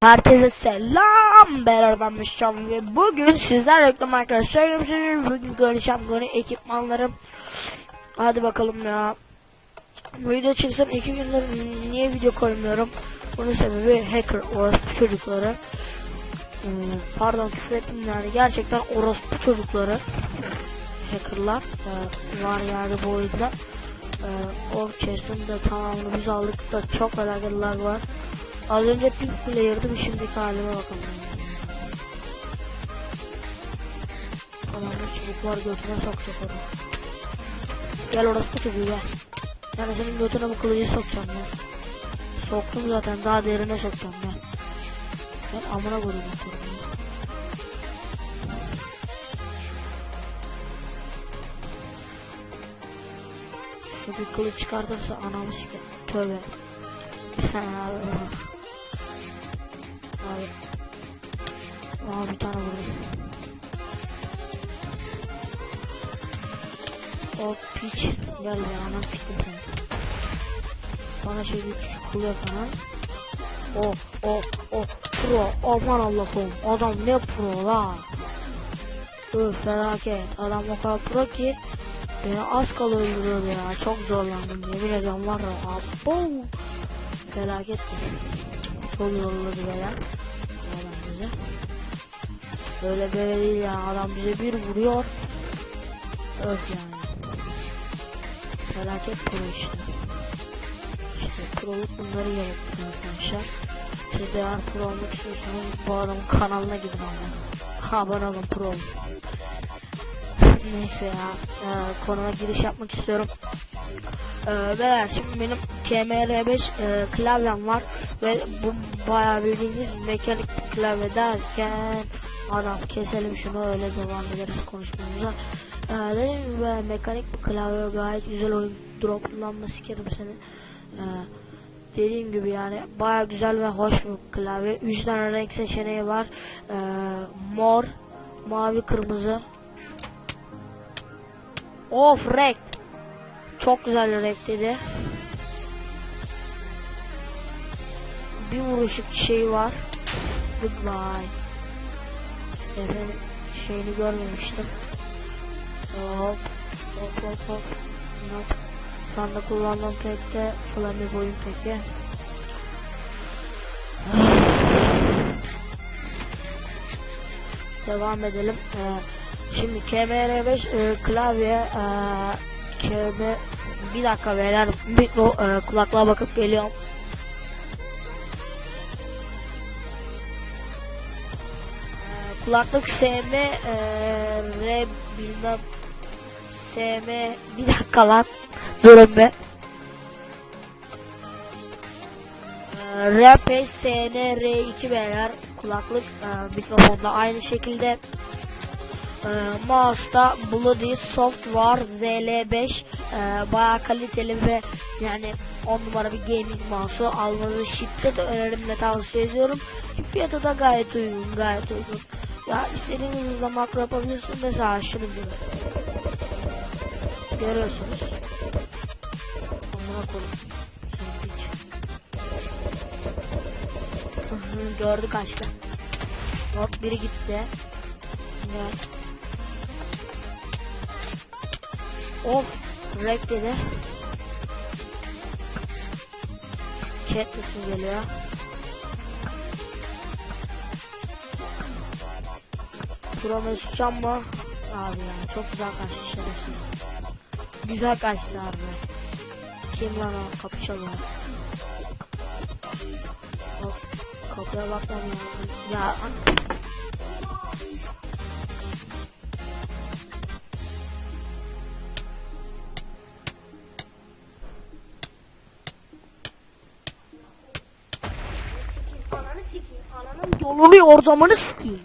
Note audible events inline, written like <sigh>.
Herkese selam. Ben ben Müslüm ve bugün sizler reklam arkadaşlar söyleyeyim bugün göreceğim bunu ekipmanlarım. Hadi bakalım ya. Video çıksın. İki gündür niye video koymuyorum? Bunun sebebi hacker orospu çocukları. Ee, pardon küfür ettim yani. Gerçekten orospu çocukları. Hackerlar e, var yani bu oyunda. E, o chest'in de tamamını biz aldık da çok alakalılar var Az önce pink player'dım şimdiki halime bakalım. Adamın çubuklar götüne sokacak onu. Gel orası çocuğu gel. Yani senin götüne bu kılıcı sokacağım ya. Soktum zaten daha derine sokacağım ya. Ben amına koydum bu Şu bir kılıç çıkartırsa anamı siker. Tövbe. Bir saniye. Abi. Aa bir tane vurdum. O piç. Gel ya anan siktim seni. Bana şey bir küçük kılıyor falan. O o o pro aman Allah'ım adam ne pro la. Öf felaket adam o kadar pro ki beni az kala öldürüyordu ya çok zorlandım yemin ediyorum var ya abo felaket çok zorladı beyler adam bize böyle böyle değil ya adam bize bir vuruyor. Öf yani. Felaket pro işte. İşte proluk bunları gerektiriyor arkadaşlar. Siz de eğer pro olmak istiyorsanız bu adamın kanalına gidin ama. Abone olun pro <laughs> Neyse ya e, konuma giriş yapmak istiyorum. E, beyler şimdi benim KMR5 e, klavyem var ve bu bayağı bildiğiniz mekanik klavye derken adam keselim şunu öyle devam ederiz konuşmamıza. E, dediğim gibi böyle mekanik bir klavye gayet güzel oyun droplanma sikerim seni. E, dediğim gibi yani baya güzel ve hoş bir klavye. 3 tane renk seçeneği var. E, mor, mavi, kırmızı. Of rek. Çok güzel rek dedi. Bir vuruşluk şey var. Goodbye. Efendim şeyini görmemiştim. Hop. Hop hop hop. Hop. Şu anda kullandığım tek de Flammy boyun peki. <sighs> Devam edelim. Ee, Şimdi KMR5 e, klavye e, KM bir dakika beyler mikro e, kulaklığa bakıp geliyorum. Kulaklık SM e, R bilmem SM bir dakika lan durun be. E, RP SN R2 beyler kulaklık e, mikrofonda aynı şekilde e, mouse'da Bloody Software ZL5 e, bayağı kaliteli ve yani 10 numara bir gaming mouse'u almanızı şiddet önerimle tavsiye ediyorum. Fiyatı da gayet uygun, gayet uygun. Ya istediğiniz hızla makro yapabilirsiniz. Mesela şunu gibi. Görüyorsunuz. Amına koyayım. Gördük kaçtı. Hop biri gitti. Evet. Of rek dedi. Katniss mi geliyor? Promes uçacağım mı? Abi ya çok güzel kaçtı şerefsiz. Güzel kaçtı abi. Kim lan o? Kapı çalıyor. Hop. Kapıya bak lan ya. Ya Ananı sikeyim. Ananın yolunu yordamını sikeyim.